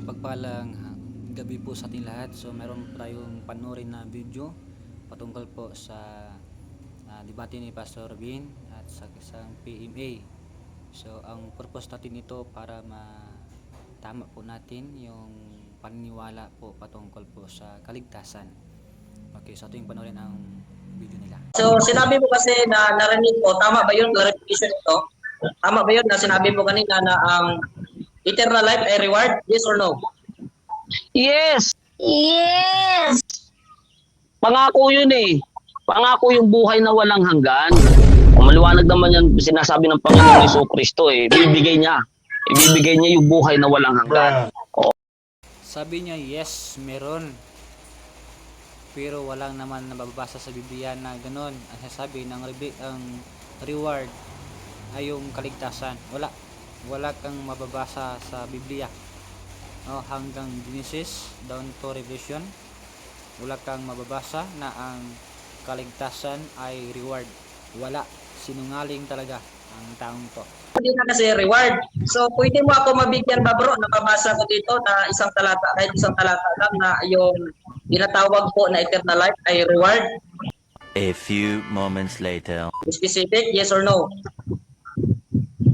Mapagpalang gabi po sa ating lahat. So meron po tayong panoorin na video patungkol po sa ah, debate ni Pastor Bin at sa isang PMA. So ang purpose natin ito para matama po natin yung paniniwala po patungkol po sa kaligtasan. Okay, so ating panoorin ang video nila. So, sinabi mo kasi na narinig ko, tama ba yun, clarification ito? Tama ba yun na sinabi mo kanina na ang eternal life ay reward? Yes or no? Yes! Yes! Pangako yun eh. Pangako yung buhay na walang hanggan. Maliwanag naman yan sinasabi ng Panginoon Yeso Kristo eh. Ibibigay niya. Ibibigay niya yung buhay na walang hanggan. Sabi niya, yes, meron. Pero walang naman nababasa sa Biblia na ganun. Ang sasabi ng ang reward ay yung kaligtasan. Wala. Wala kang mababasa sa Biblia. No, hanggang Genesis down to Revelation. Wala kang mababasa na ang kaligtasan ay reward. Wala. Sinungaling talaga ang taong to. Hindi na kasi reward. So, pwede mo ako mabigyan ba bro? Napabasa ko dito na isang talata, kahit isang talata lang na yung tinatawag po na eternal life ay reward. A few moments later. Specific, yes or no?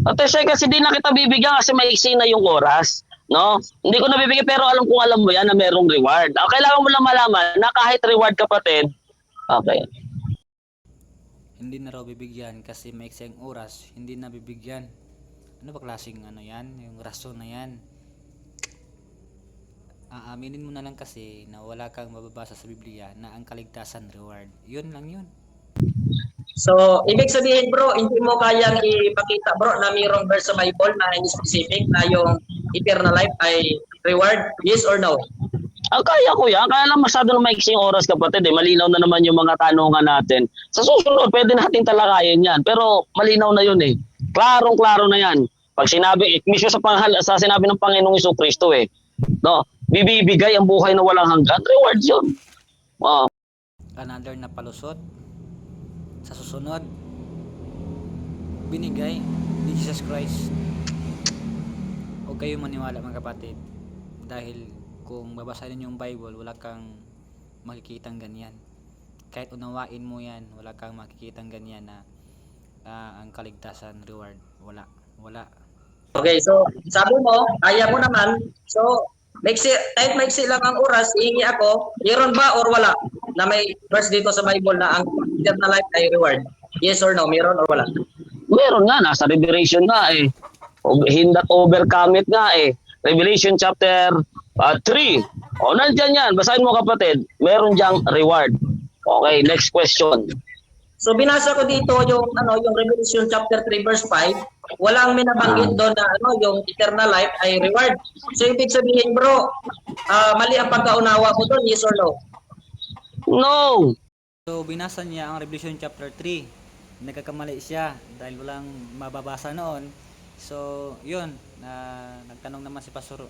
Ate Shay, kasi di na kita bibigyan kasi maiksi na yung oras. No? Hindi ko nabibigyan pero alam kong alam mo yan na merong reward. Ah, kailangan mo lang malaman na kahit reward kapatid, okay. hindi na raw bibigyan kasi may ekseng oras, hindi na bibigyan. Ano ba klaseng ano yan? Yung rason na yan. Aaminin mo na lang kasi na wala kang mababasa sa Biblia na ang kaligtasan reward. Yun lang yun. So, ibig sabihin bro, hindi mo kayang ipakita bro na mayroong verse sa Bible na hindi specific na yung eternal life ay reward, yes or no? Ang kaya ko yan, kaya lang masyado na maiksing oras kapatid eh. Malinaw na naman yung mga tanungan natin. Sa susunod, pwede natin talakayin yan. Pero malinaw na yun eh. Klarong-klaro na yan. Pag sinabi, mismo sa, panghal, sa sinabi ng Panginoong Iso Kristo eh. No, bibibigay ang buhay na walang hanggan. Reward yun. Oh, Another na palusot sa susunod binigay ni Jesus Christ. Huwag kayong maniwala mga kapatid dahil kung babasahin yung Bible wala kang makikitang ganyan. Kahit unawain mo yan, wala kang makikitang ganyan na ah, ang kaligtasan reward. Wala. Wala. Okay, so sabi mo, kaya mo naman. So, maiksi, kahit maiksi lang ang oras, iingi ako, meron ba or wala? Na may verse dito sa Bible na ang eternal life ay reward. Yes or no? Meron or wala? meron nga, nasa Revelation nga eh. Hindat overcome it nga eh. Revelation chapter 3. O, nandyan yan. Basahin mo kapatid. Meron diyang reward. Okay, next question. So binasa ko dito yung ano yung Revelation chapter 3 verse 5, walang minabanggit doon na ano yung eternal life ay reward. So ibig sabihin bro, ah, mali ang pagkaunawa mo doon, yes or no? No! So binasa niya ang Revelation chapter 3. Nagkakamali siya dahil walang mababasa noon. So, yun, na nagtanong naman si Pastor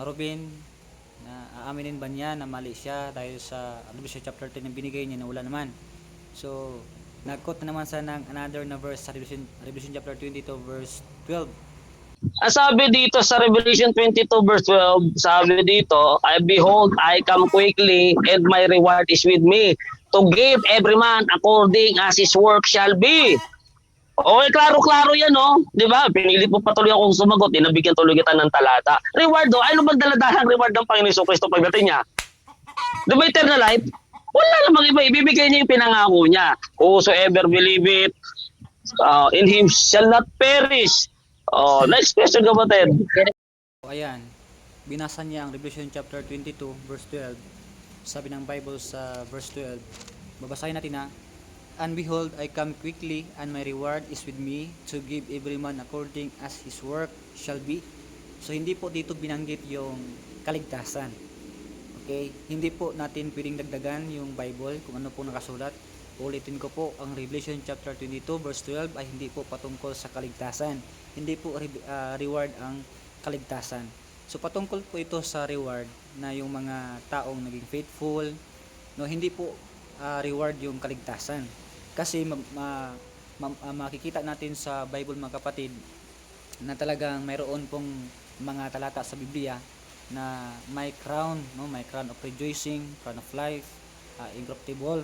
Robin na aaminin ba niya na mali siya dahil sa Revelation chapter 3 na binigay niya na wala naman. So, nag-quote na naman sa ng another na verse sa Revelation, Revelation chapter 22 verse 12. Ang sabi dito sa Revelation 22 verse 12, sabi dito, I behold, I come quickly and my reward is with me to give every man according as his work shall be. Okay, klaro-klaro yan, no? Di ba? Pinilit mo patuloy akong sumagot, inabigyan tuloy kita ng talata. Reward, do? Ano bang daladalang reward ng Panginoon Kristo pagdating niya? Di ba eternal life? Wala namang iba. Ibibigay niya yung pinangako niya. Whosoever believe it, uh, in him shall not perish. Oh, next question kapatid. Ayan, binasa niya ang Revelation chapter 22 verse 12. Sabi ng Bible sa verse 12, babasahin natin na, And behold, I come quickly, and my reward is with me, to give every man according as his work shall be. So, hindi po dito binanggit yung kaligtasan. Okay? Hindi po natin pwedeng dagdagan yung Bible kung ano po nakasulat. Ulitin ko po, ang Revelation chapter 22 verse 12 ay hindi po patungkol sa kaligtasan. Hindi po ah, reward ang kaligtasan. So patungkol po ito sa reward na yung mga taong naging faithful, no hindi po ah, reward yung kaligtasan. Kasi ma- ma- ma- ah, makikita natin sa Bible mga kapatid na talagang mayroon pong mga talata sa Biblia na may crown, no? May crown of rejoicing, crown of life, uh, incorruptible.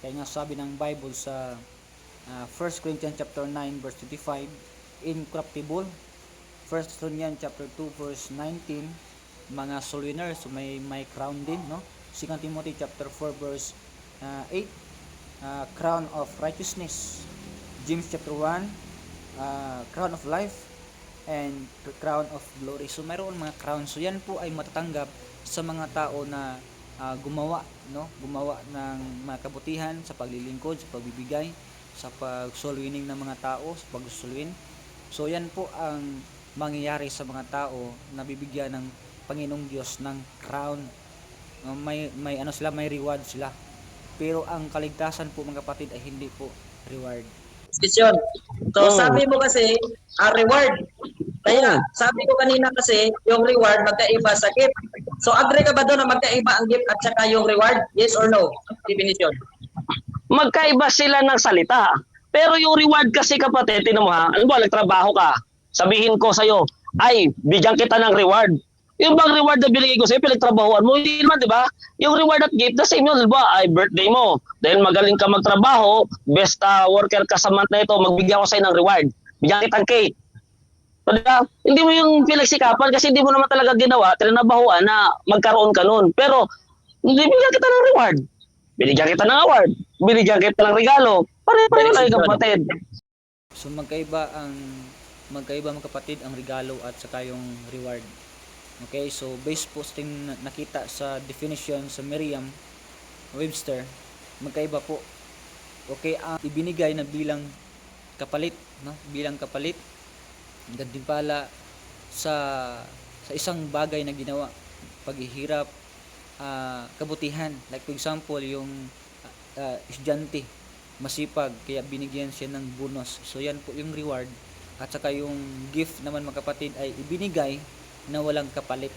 Kaya nga sabi ng Bible sa uh, 1 Corinthians chapter 9 verse 25, incorruptible. 1 Thessalonians chapter 2 verse 19, mga soul winners, so may may crown din, no? 2 Timothy chapter 4 verse uh, 8, uh, crown of righteousness. James chapter 1, uh, crown of life and crown of glory. So mayroon mga crown. So yan po ay matatanggap sa mga tao na ah, gumawa, no? Gumawa ng mga kabutihan sa paglilingkod, sa pagbibigay, sa pag-soul winning ng mga tao, sa pag-soul win. So yan po ang mangyayari sa mga tao na bibigyan ng Panginoong Diyos ng crown. Uh, may may ano sila, may reward sila. Pero ang kaligtasan po mga kapatid ay hindi po reward. Desisyon. So Oh. sabi mo kasi, ah, reward. Kaya sabi ko kanina kasi, yung reward magkaiba sa gift. So agree ka ba doon na magkaiba ang gift at saka yung reward? Yes or no? Definition. magkaiba sila ng salita. Pero yung reward kasi kapatid, tinan mo ha, ano ba, nagtrabaho ka, sabihin ko sa'yo, ay, bigyan kita ng reward. Yung bang reward na binigay ko sa'yo, pinagtrabahoan mo, hindi naman, di ba? Yung reward at gift, the same yun, di ba? Ay, birthday mo. Dahil magaling ka magtrabaho, best ah, worker ka sa month na ito, magbigyan ko sa'yo ng reward. Bigyan kitang cake. So, di ba? Hindi mo yung pinagsikapan kasi hindi mo naman talaga ginawa, trinabahoan na magkaroon ka nun. Pero, hindi bigyan kita ng reward. Binigyan kita ng award. Binigyan kita ng regalo. Pare-pareho lang yung kapatid. So magkaiba ang magkaiba mga kapatid ang regalo at saka yung reward. Okay, so based po sa ting nakita sa definition sa Merriam Webster, magkaiba po. Okay, ang ibinigay na bilang kapalit, no? Bilang kapalit gantimpala sa sa isang bagay na ginawa, paghihirap, ah, kabutihan. Like for example, yung ah, estudyante masipag kaya binigyan siya ng bonus so yan po yung reward at saka yung gift naman mga kapatid ay ibinigay na walang kapalit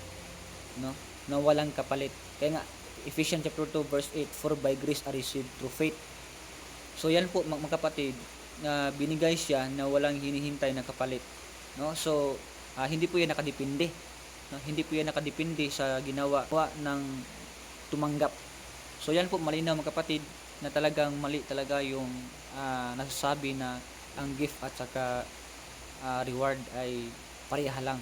no? Na walang kapalit. Kaya nga Ephesians chapter 2 verse 8 for by grace are received through faith. So yan po mga kapatid na binigay siya na walang hinihintay na kapalit no? So ah, hindi po yan nakadepende no? hindi po yan nakadepende sa ginawa ng tumanggap. So yan po malinaw mga kapatid na talagang mali talaga yung ah, nasasabi na ang gift at saka ah, reward ay pareha lang.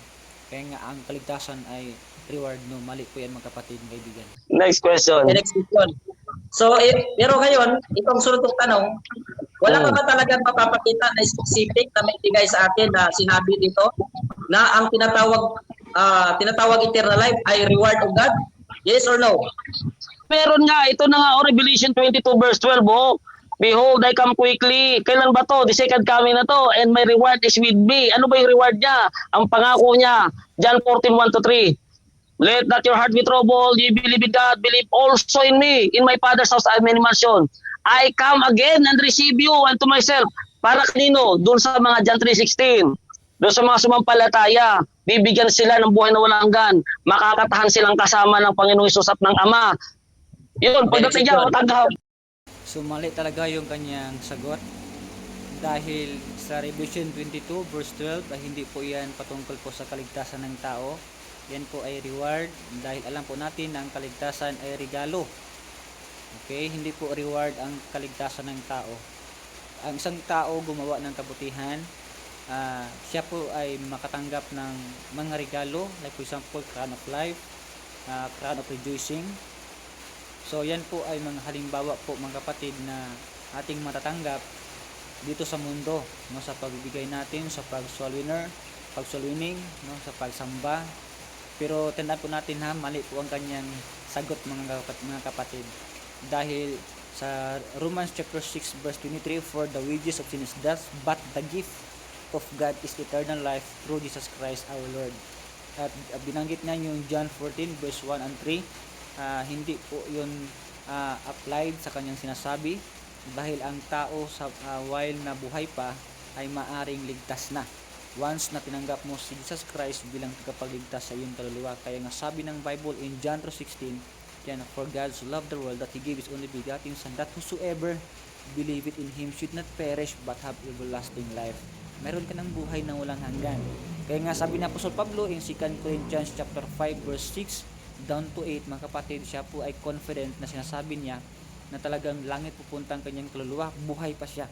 Kaya nga ang kaligtasan ay reward no mali po yan mga kapatid kaibigan. Next question. The next question. So, eh, pero ngayon, itong sunod kong tanong, wala ka ba talagang mapapakita na specific na may bigay sa atin na sinabi dito na ang tinatawag ah, tinatawag eternal life ay reward of God? Yes or no? Meron nga, ito na nga, oh, Revelation 22 verse 12, oh. Behold, I come quickly. Kailan ba to? The second coming na to. And my reward is with me. Ano ba yung reward niya? Ang pangako niya. John 14, 1 to 3. Let not your heart be troubled. You believe in God. Believe also in me. In my Father's house I have many mansions. I come again and receive you unto myself. Para kanino? Doon sa mga John 3.16. Doon sa mga sumampalataya. Bibigyan sila ng buhay na walang hanggan. Makakatahan silang kasama ng Panginoong Isus at ng Ama. Yun, pagdating niya, matanggap. So mali talaga yung kanyang sagot dahil sa Revelation 22 verse 12 ay hindi po yan patungkol po sa kaligtasan ng tao. Yan po ay reward dahil alam po natin na ang kaligtasan ay regalo. Okay, hindi po reward ang kaligtasan ng tao. Ang isang tao gumawa ng kabutihan, ah, siya po ay makatanggap ng mga regalo like for example crown of life, ah, crown of rejoicing, So yan po ay mga halimbawa po mga kapatid na ating matatanggap dito sa mundo no sa pagbibigay natin sa pag soul winner, pag soul winning, no sa pagsamba. Pero tandaan po natin ha, mali po ang kanyang sagot mga kapatid, mga kapatid. Dahil sa Romans chapter 6 verse 23 for the wages of sin is death but the gift of God is eternal life through Jesus Christ our Lord. At binanggit nga yung John 14 verse 1 and 3 ah, hindi po yun ah, applied sa kanyang sinasabi dahil ang tao sa ah, while na buhay pa ay maaring ligtas na once na tinanggap mo si Jesus Christ bilang tagapagligtas sa iyong kaluluwa kaya nga sabi ng Bible in John 3:16 yan for God so loved the world that He gave His only begotten Son that whosoever believeth in Him should not perish but have everlasting life meron ka ng buhay na walang hanggan. Kaya nga sabi ni Apostol Pablo in 2 Corinthians chapter 5 verse 6 down to 8 mga kapatid, siya po ay confident na sinasabi niya na talagang langit pupunta ang kanyang kaluluwa, buhay pa siya.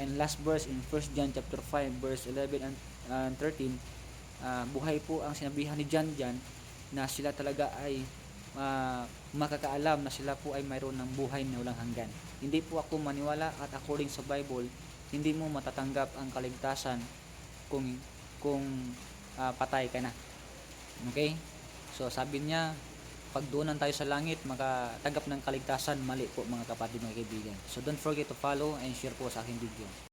And last verse in 1 John chapter 5 verse 11 and, and 13, ah, buhay po ang sinabihan ni John John na sila talaga ay ah, makakaalam na sila po ay mayroon ng buhay na walang hanggan. Hindi po ako maniwala at according sa Bible, hindi mo matatanggap ang kaligtasan kung kung ah, patay ka na. Okay? So sabi niya, pag doonan tayo sa langit, makatanggap ng kaligtasan, mali po mga kapatid, mga kaibigan. So don't forget to follow and share po sa aking video.